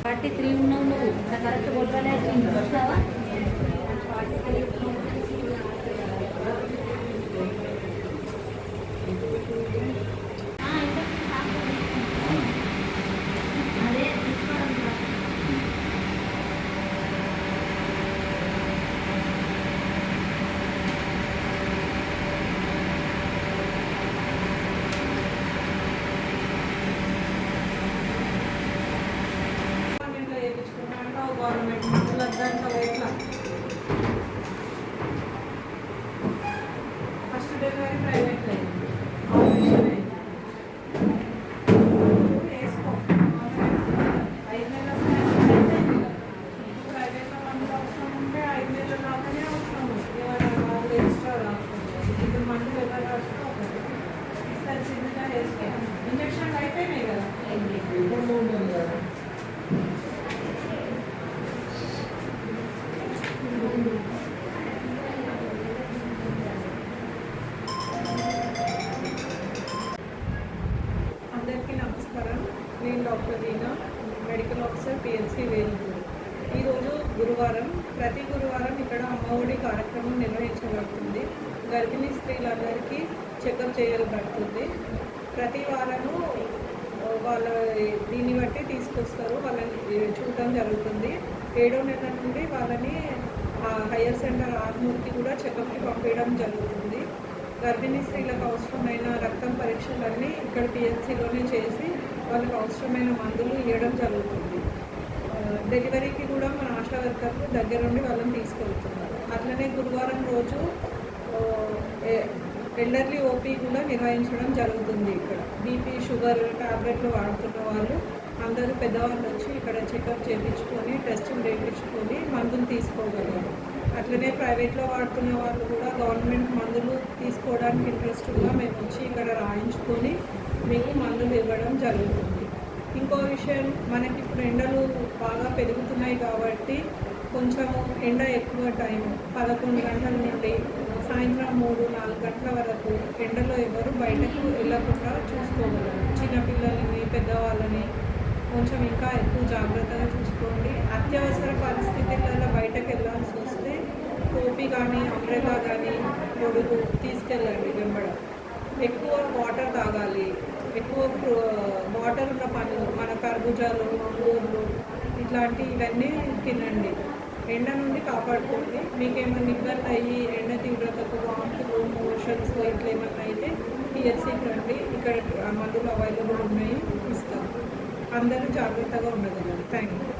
Forty three ఉన్నావు నువ్వు correct కొట్టాలి గవర్నమెంట్ మందులు వద్దంటావు ఎట్లా ఫస్ట్ డెలివరీ ప్రైవేట్లో అయింది ఆపరేషన్ అయింది వేసుకో ఐదు నెలల doctor Reena medical officer PLC Velupur ఈరోజు గురువారం ప్రతి గురువారం ఇక్కడ అమ్మఒడి కార్యక్రమం నిర్వహించబడుతుంది. గర్భిణీ స్త్రీలందరికీ చెకప్ చేయబడుతుంది. ప్రతి వారము వాళ్ళ దీన్ని బట్టి తీసుకొస్తారు వాళ్ళని చూడడం జరుగుతుంది. ఏడో నెల నుండి వాళ్ళని హయ్యర్ సెంటర్ ఆర్మూర్కి కూడా చెకప్కి పంపించడం జరుగుతుంది. గర్భిణీ స్త్రీలకు అవసరమైన రక్తం పరీక్షలన్నీ ఇక్కడ పిహెచ్సిలోనే చేసి వాళ్ళకి అవసరమైన మందులు ఇవ్వడం జరుగుతుంది. డెలివరీకి కూడా మన ఆశా వర్కర్లు దగ్గర నుండి వాళ్ళని తీసుకెళ్తున్నారు. అట్లనే గురువారం రోజు ఎల్డర్లీ ఓపీ కూడా నిర్వహించడం జరుగుతుంది ఇక్కడ. బీపీ షుగర్ టాబ్లెట్లు వాడుతున్న వాళ్ళు అందరూ పెద్దవాళ్ళు వచ్చి ఇక్కడ చెకప్ చేయించుకొని టెస్టులు చేయించుకొని మందులు తీసుకోగలరు. అట్లనే ప్రైవేట్లో వాడుతున్న వాళ్ళు కూడా గవర్నమెంట్ మందులు తీసుకోవడానికి ఇంట్రెస్ట్గా మేము వచ్చి ఇక్కడ రాయించుకొని మీకు మందులు ఇవ్వడం జరుగుతుంది. ఇంకో విషయం మనకి ఇప్పుడు ఎండలు బాగా పెరుగుతున్నాయి కాబట్టి కొంచెం ఎండ ఎక్కువ టైం పదకొండు గంటల నుండి సాయంత్రం మూడు నాలుగు గంటల వరకు ఎండలో ఎవరు బయటకు వెళ్ళకుండా చూసుకోగలరు. చిన్నపిల్లలని పెద్దవాళ్ళని కొంచెం ఇంకా ఎక్కువ జాగ్రత్తగా చూసుకోండి. అత్యవసర పరిస్థితులలో బయటకు వెళ్ళాల్సి వస్తుంది. టోపీ కానీ అంబ్రెలా కానీ పొడుగు తీసుకెళ్ళండి వెంబడ. ఎక్కువ వాటర్ తాగాలి. ఎక్కువ వాటర్ ఉన్న పనులు మన కర్బూజాలు అంగూర్లు ఇట్లాంటి ఇవన్నీ తినండి. ఎండ నుండి కాపాడుకోండి. మీకు ఏమైనా ఇబ్బంది అయ్యి ఎండ తీవ్రతకు వాంతులు మోషన్స్ ఇట్లా ఏమన్నా అయితే పిహెచ్సికి రండి. ఇక్కడ మందులు అవైలబుల్ ఉన్నాయి. ఇస్తాం. అందరూ జాగ్రత్తగా ఉండగలరు. Thank you